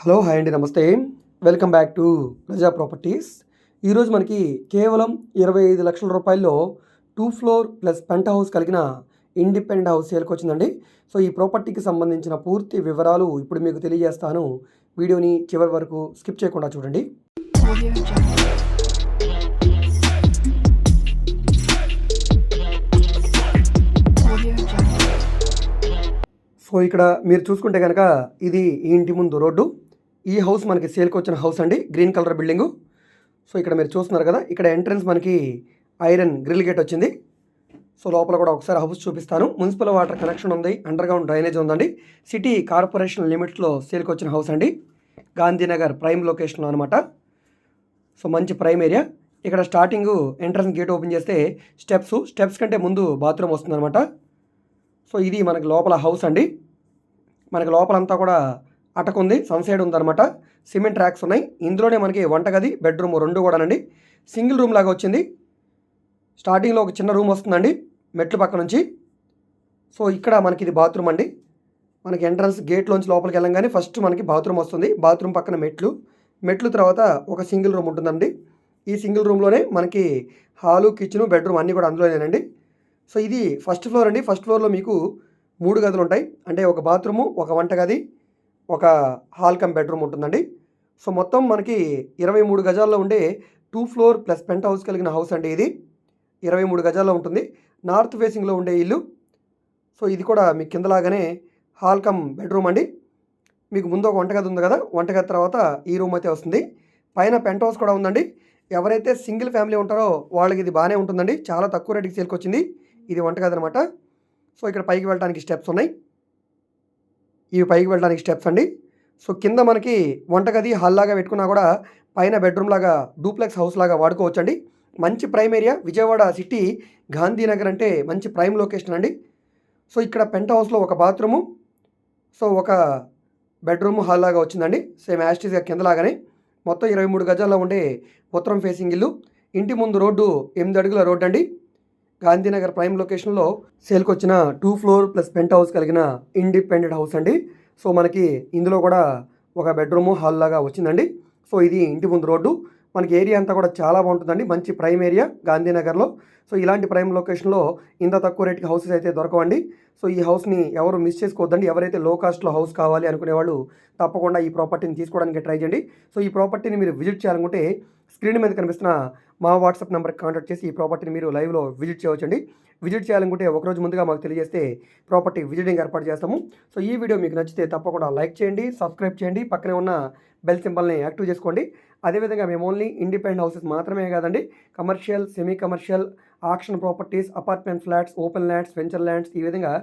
Hello hi అండి నమస్తే. Welcome back to Praja properties. ఈరోజు మనకి కేవలం ఇరవై ఐదు లక్షల రూపాయల్లో two floor plus penthouse కలిగిన ఇండిపెండెంట్ హౌస్ సేల్కి వచ్చిందండి. సో ఈ ప్రాపర్టీకి సంబంధించిన పూర్తి వివరాలు ఇప్పుడు మీకు తెలియజేస్తాను. వీడియోని చివరి వరకు స్కిప్ చేయకుండా చూడండి. సో ఇక్కడ మీరు చూసుకుంటే కనుక ఇది ఈ ఇంటి ముందు రోడ్డు. ఈ హౌస్ మనకి సేల్కి వచ్చిన హౌస్ అండి. Green colour building. సో ఇక్కడ మీరు చూస్తున్నారు కదా ఇక్కడ ఎంట్రన్స్ మనకి ఐరన్ గ్రిల్ గేట్ వచ్చింది. సో లోపల కూడా ఒకసారి హౌస్ చూపిస్తాను. మున్సిపల్ వాటర్ కనెక్షన్ ఉంది. అండర్ గ్రౌండ్ డ్రైనేజ్ ఉందండి. సిటీ కార్పొరేషన్ లిమిట్స్లో సేల్కి వచ్చిన హౌస్ అండి. గాంధీనగర్ ప్రైమ్ లొకేషన్లో అనమాట సో మంచి ప్రైమ్ ఏరియా. ఇక్కడ స్టార్టింగ్ ఎంట్రన్స్ గేట్ ఓపెన్ చేస్తే స్టెప్స్. స్టెప్స్ కంటే ముందు బాత్రూమ్ వస్తుందన్నమాట. సో ఇది మనకి లోపల హౌస్ అండి. మనకి లోపలంతా కూడా అటక ఉంది సన్సైడ్ ఉందన్నమాట. సిమెంట్ ట్రాక్స్ ఉన్నాయి. ఇందులోనే మనకి వంటగది బెడ్రూమ్ రెండు కూడానండి. సింగిల్ రూమ్ లాగా వచ్చింది. స్టార్టింగ్లో ఒక చిన్న రూమ్ వస్తుందండి మెట్లు పక్క నుంచి. సో ఇక్కడ మనకి ఇది బాత్రూమ్ అండి. మనకి ఎంట్రన్స్ గేట్లోంచి లోపలికి వెళ్ళంగానే ఫస్ట్ మనకి బాత్రూమ్ వస్తుంది. బాత్రూమ్ పక్కన మెట్లు. మెట్లు తర్వాత ఒక సింగిల్ రూమ్ ఉంటుందండి. ఈ సింగిల్ రూమ్లోనే మనకి హాలు కిచెను బెడ్రూమ్ అన్నీ కూడా అందులోనేనండి. సో ఇది ఫస్ట్ ఫ్లోర్ అండి. ఫస్ట్ ఫ్లోర్లో మీకు మూడు గదులు ఉంటాయి. అంటే ఒక బాత్రూము ఒక వంటగది ఒక హాల్ కమ్ బెడ్రూమ్ ఉంటుందండి. సో మొత్తం మనకి ఇరవై మూడు గజాల్లో ఉండే two floor plus penthouse కలిగిన హౌస్ అండి ఇది. ఇరవై మూడు గజాల్లో ఉంటుంది. నార్త్ ఫేసింగ్లో ఉండే ఇల్లు. సో ఇది కూడా మీకు కిందలాగానే హాల్ కమ్ బెడ్రూమ్ అండి. మీకు ముందు ఒక వంటగది ఉంది కదా వంటగది తర్వాత ఈ రూమ్ అయితే వస్తుంది. పైన పెంట్ హౌస్ కూడా ఉందండి. ఎవరైతే సింగిల్ ఫ్యామిలీ ఉంటారో వాళ్ళకి ఇది బాగానే ఉంటుందండి. చాలా తక్కువ రేటుకి సేల్కి వచ్చింది. ఇది వంటగది అనమాట సో ఇక్కడ పైకి వెళ్ళడానికి స్టెప్స్ ఉన్నాయి. ఇవి పైకి వెళ్ళడానికి స్టెప్స్ అండి. సో కింద మనకి వంటగది హాల్ లాగా పెట్టుకున్నా కూడా పైన బెడ్రూమ్ లాగా డూప్లెక్స్ హౌస్ లాగా వాడుకోవచ్చు అండి మంచి prime area Vijayawada city Gandhinagar అంటే మంచి ప్రైమ్ లొకేషన్ అండి. సో ఇక్కడ పెంట్ హౌస్లో ఒక బాత్రూము సో ఒక బెడ్రూమ్ హాల్ లాగా వచ్చిందండి. సేమ్ యాస్టీస్గా కిందలాగానే మొత్తం ఇరవై మూడు గజాల్లో ఉండే ఉత్తరం ఫేసింగ్ ఇల్లు. ఇంటి ముందు రోడ్డు ఎనిమిది అడుగుల రోడ్డు అండి గాంధీనగర్ ప్రైమ్ లొకేషన్లో సేల్కి వచ్చిన two floor plus penthouse కలిగిన ఇండిపెండెంట్ హౌస్ అండి. సో మనకి ఇందులో కూడా ఒక బెడ్రూము హాల్ లాగా వచ్చిందండి. సో ఇది ఇంటి ముందు రోడ్డు. మనకి ఏరియా అంతా కూడా చాలా బాగుంటుందండి. మంచి ప్రైమ్ ఏరియా గాంధీనగర్లో. సో ఇలాంటి ప్రైమ్ లొకేషన్లో ఇంత తక్కువ రేట్కి హౌసెస్ అయితే దొరకవండి. సో ఈ హౌస్ని ఎవరు మిస్ చేసుకోవద్దండి. ఎవరైతే లో కాస్ట్లో హౌస్ కావాలి అనుకునే వాళ్ళు తప్పకుండా ఈ ప్రాపర్టీని తీసుకోవడానికి ట్రై చేయండి. సో ఈ ప్రాపర్టీని మీరు విజిట్ చేయాలనుకుంటే స్క్రీన్ మీద కనిపిస్తున్న మా వాట్సాప్ నెంబర్కి కాంటాక్ట్ చేసి ఈ ప్రాపర్టీని మీరు లైవ్లో విజిట్ చేయవచ్చండి. విజిట్ చేయాలనుకుంటే ఒకరోజు ముందుగా మాకు తెలియజేస్తే ప్రాపర్టీ విజిటింగ్ ఏర్పాటు చేస్తాము. సో ఈ వీడియో మీకు నచ్చితే తప్పకుండా లైక్ చేయండి సబ్స్క్రైబ్ చేయండి. పక్కనే ఉన్న బెల్ సింబల్ని యాక్టివ్ చేసుకోండి. అదేవిధంగా మేము ఓన్లీ ఇండిపెండెంట్ హౌసెస్ మాత్రమే కాదండి commercial semi commercial auction properties apartment flats open lands venture lands ఈ విధంగా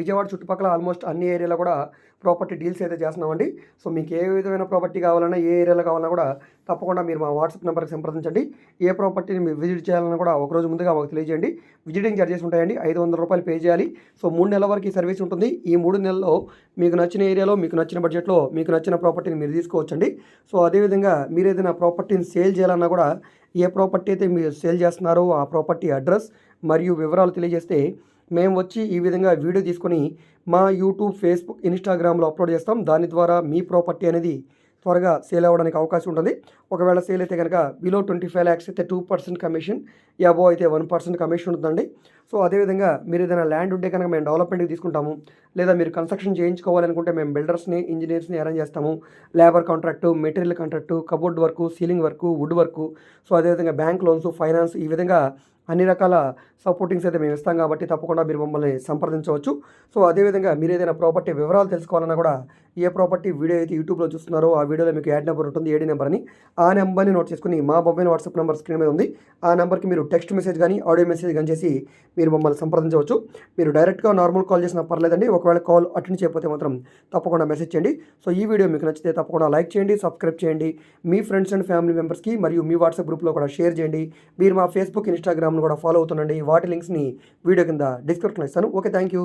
విజయవాడ చుట్టుపక్కల ఆల్మోస్ట్ అన్ని ఏరియాలో కూడా ప్రాపర్టీ డీల్స్ అయితే చేస్తున్నామండి. సో మీకు ఏ విధమైన ప్రాపర్టీ కావాలన్నా ఏ ఏరియాలో కావాలన్నా కూడా తప్పకుండా మీరు మా వాట్సాప్ నెంబర్కి సంప్రదించండి. ఏ ప్రాపర్టీని మీరు విజిట్ చేయాలన్నా కూడా ఒక రోజు ముందుగా మాకు తెలియజేయండి. విజిటింగ్ చార్జెస్ ఉంటాయండి. ఐదు వందల రూపాయలు పే చేయాలి. సో మూడు నెలల వరకు ఈ సర్వీస్ ఉంటుంది. ఈ మూడు నెలల్లో మీకు నచ్చిన ఏరియాలో మీకు నచ్చిన బడ్జెట్లో మీకు నచ్చిన ప్రాపర్టీని మీరు తీసుకోవచ్చండి. సో అదేవిధంగా మీరు ఏదైనా ప్రాపర్టీని సేల్ చేయాలన్నా కూడా ఏ ప్రాపర్టీ అయితే మీరు సేల్ చేస్తున్నారో ఆ ప్రాపర్టీ అడ్రస్ మరియు వివరాలు తెలియజేస్తే మేము వచ్చి ఈ విధంగా వీడియో తీసుకొని మా యూట్యూబ్ ఫేస్బుక్ ఇన్స్టాగ్రామ్లో అప్లోడ్ చేస్తాం. దాని ద్వారా మీ ప్రాపర్టీ అనేది త్వరగా సేల్ అవ్వడానికి అవకాశం ఉంటుంది. ఒకవేళ సేల్ అయితే కనుక బిలో ట్వంటీ ఫైవ్ ల్యాక్స్ అయితే టూ పర్సెంట్ కమిషన్ యాబో అయితే వన్ పర్సెంట్ కమిషన్ ఉంటుందండి. సో అదేవిధంగా మీరు ఏదైనా ల్యాండ్ ఉంటే కనుక మేము డెవలప్మెంట్కి తీసుకుంటాము. లేదా మీరు కన్స్ట్రక్షన్ చేయించుకోవాలనుకుంటే మేము బిల్డర్స్ని ఇంజనీర్స్ని అరేంజ్ చేస్తాము. Labour contract material contract cupboard work ceiling work wood work. So అదేవిధంగా బ్యాంక్ లోన్స్ ఫైనాన్స్ ఈ విధంగా అన్ని రకాల సపోర్టింగ్స్ అయితే మేము ఇస్తాం కాబట్టి తప్పకుండా మీరు మమ్మల్ని సంప్రదించవచ్చు. సో అదేవిధంగా మీరు ఏదైనా ప్రాపర్టీ వివరాలు తెలుసుకోవాలన్నా కూడా ఏ ప్రాపర్టీ వీడియో అయితే యూట్యూబ్లో చూస్తున్నారో ఆ వీడియోలో మీకు యాడ్ నెంబర్ ఉంటుంది ఏడీ నెంబర్ అని. ఆ నెంబర్ని నోట్ చేసుకుని మా మొబైల్ వాట్సాప్ నెంబర్ స్క్రీన్ మీద ఉంది. ఆ నెంబర్కి మీరు టెక్స్ట్ మెసేజ్ కానీ ఆడియో మెసేజ్ కానీ చేసి మీరు మమ్మల్ని సంప్రదించవచ్చు. మీరు డైరెక్ట్గా నార్మల్ కాల్ చేసినా పర్లేదండి. ఒకవేళ కాల్ అటెండ్ చేయకపోతే మాత్రం తప్పకుండా మెసేజ్ చేయండి. సో ఈ వీడియో మీకు నచ్చితే తప్పకుండా లైక్ చేయండి సబ్స్క్రైబ్ చేయండి. మీ ఫ్రెండ్స్ అండ్ ఫ్యామిలీ మెంబర్స్కి మరియు మీ వాట్సాప్ గ్రూప్లో కూడా షేర్ చేయండి. మీరు మా ఫేస్బుక్ ఇన్స్టాగ్రామ్ను కూడా ఫాలో అవుతుండండి. వాటి లింక్స్ని వీడియో కింద డిస్క్రిప్షన్లో ఇస్తాను. Okay thank you